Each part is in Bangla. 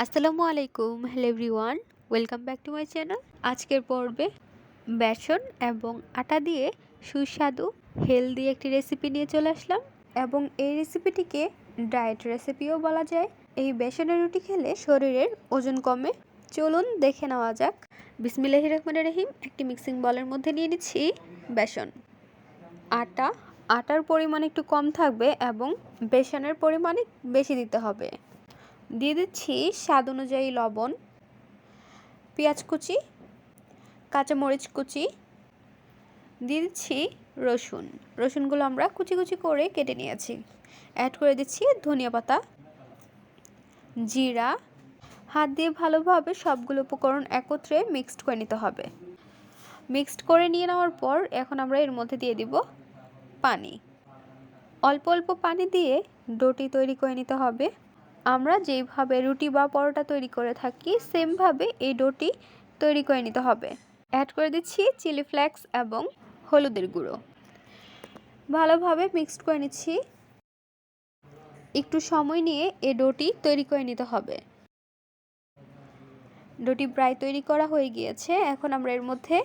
আসসালামু আলাইকুম hello everyone welcome back to my channel আজকের পর্বে বেসন এবং আটা দিয়ে সুস্বাদু হেলদি একটি রেসিপি নিয়ে চলে আসলাম। এবং এই রেসিপিটিকে ডায়েট রেসিপিও বলা যায়। এই বেসনের রুটি খেলে শরীরের ওজন কমে। চলুন দেখে নেওয়া যাক। বিসমিল্লাহির রহমানির রহিম, একটি মিক্সিং বলের মধ্যে নিয়ে নিচ্ছি বেসন। আটা, আটার পরিমাণ একটু কম থাকবে এবং বেসনের পরিমাণ বেশি দিতে হবে। দিয়ে দিচ্ছি স্বাদ অনুযায়ী লবণ, পেঁয়াজ কুচি, কাঁচামরিচ কুচি, দিয়ে দিচ্ছি রসুন। রসুনগুলো আমরা কুচি কুচি করে কেটে নিয়েছি। অ্যাড করে দিচ্ছি ধনিয়া পাতা, জিরা। হাত দিয়ে ভালোভাবে সবগুলো উপকরণ একত্রে মিক্সড করে নিতে হবে। মিক্সড করে নিয়ে নেওয়ার পর এখন আমরা এর মধ্যে দিয়ে দিব পানি। অল্প অল্প পানি দিয়ে ডোটি তৈরি করে নিতে হবে। আমরা যেইভাবে রুটি বা পরোটা তৈরি করে থাকি, সেমভাবে এই ডোটি তৈরি করে নিতে হবে। অ্যাড করে দিচ্ছি চিলি ফ্লেক্স এবং হলুদের গুঁড়ো। ভালোভাবে মিক্সড করে নিচ্ছি। একটু সময় নিয়ে এই ডোটি তৈরি করে নিতে হবে। ডোটি প্রায় তৈরি করা হয়ে গিয়েছে। এখন আমরা এর মধ্যে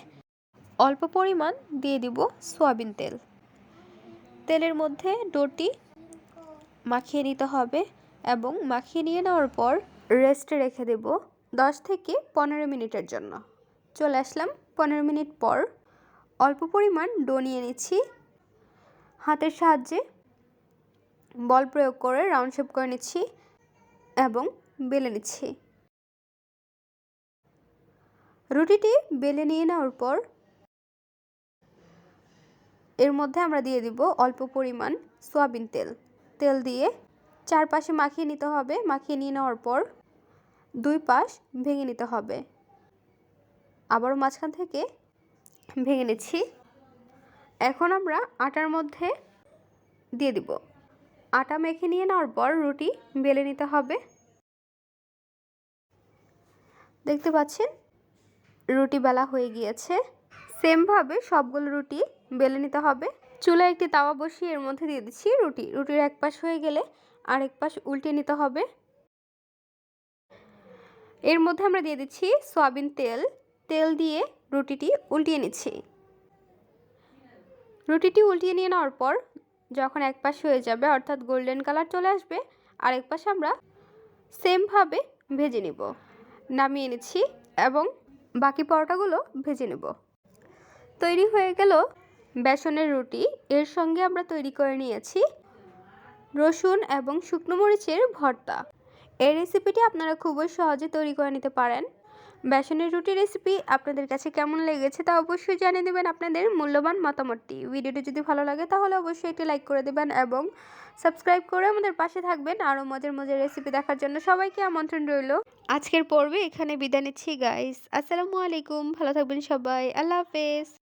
অল্প পরিমাণ দিয়ে দিব সয়াবিন তেল। তেলের মধ্যে ডোটি মাখিয়ে নিতে হবে। এবং মাখিয়ে নিয়ে নেওয়ার পর রেস্টে রেখে দেব দশ থেকে পনেরো মিনিটের জন্য। চলে আসলাম পনেরো মিনিট পর। অল্প পরিমাণ ডো নিয়ে নিচ্ছি। হাতের সাহায্যে বল প্রয়োগ করে রাউন্ড শেপ করে নিচ্ছি এবং বেলে নিচ্ছি। রুটিটি বেলে নিয়ে নেওয়ার পর এর মধ্যে আমরা দিয়ে দিব অল্প পরিমাণ সয়াবিন তেল। তেল দিয়ে চারপাশে মাখিয়ে নিতে হবে। মাখিয়ে নিয়ে নেওয়ার পর দুই পাশ ভেঙে নিতে হবে। আবারও মাঝখান থেকে ভেঙে নিচ্ছি। এখন আমরা আটার মধ্যে দিয়ে দিব। আটা মেখে নিয়ে নেওয়ার পর রুটি বেলে নিতে হবে। দেখতে পাচ্ছেন? রুটি বেলা হয়ে গিয়েছে। সেমভাবে সবগুলো রুটি বেলে নিতে হবে। চুলায় একটি তাওয়া বসিয়ে এর মধ্যে দিয়ে দিচ্ছি রুটি। রুটির এক পাশ হয়ে গেলে আরেক পাশ উল্টে নিতে হবে। এর মধ্যে আমরা দিয়ে দিচ্ছি সয়াবিন তেল। তেল দিয়ে রুটিটি উল্টিয়ে নিচ্ছি। রুটিটি উল্টিয়ে নিয়ে নেওয়ার পর যখন এক পাশ হয়ে যাবে, অর্থাৎ গোল্ডেন কালার চলে আসবে, আরেক পাশ আমরা সেমভাবে ভেজে নিব। নামিয়ে নিচ্ছি এবং বাকি পরোটাগুলো ভেজে নেব। তৈরি হয়ে গেল বেসনের রুটি। এর সঙ্গে আমরা তৈরি করে নিয়েছি রসুন এবং শুকনো মরিচের ভর্তা। এই রেসিপিটি আপনারা খুবই সহজে তৈরি করে নিতে পারেন। বেসনের রুটি রেসিপি আপনাদের কাছে কেমন লেগেছে তা অবশ্যই জানিয়ে দেবেন আপনাদের মূল্যবান মতামতটি। ভিডিওটি যদি ভালো লাগে তাহলে অবশ্যই একটি লাইক করে দেবেন এবং সাবস্ক্রাইব করে আমাদের পাশে থাকবেন। আরও মজার মজার রেসিপি দেখার জন্য সবাইকে আমন্ত্রণ রইল। আজকের পর্বে এখানে বিদায় নিচ্ছি গাইস আসসালামু আলাইকুম। ভালো থাকবেন সবাই। আল্লাহ হাফেজ।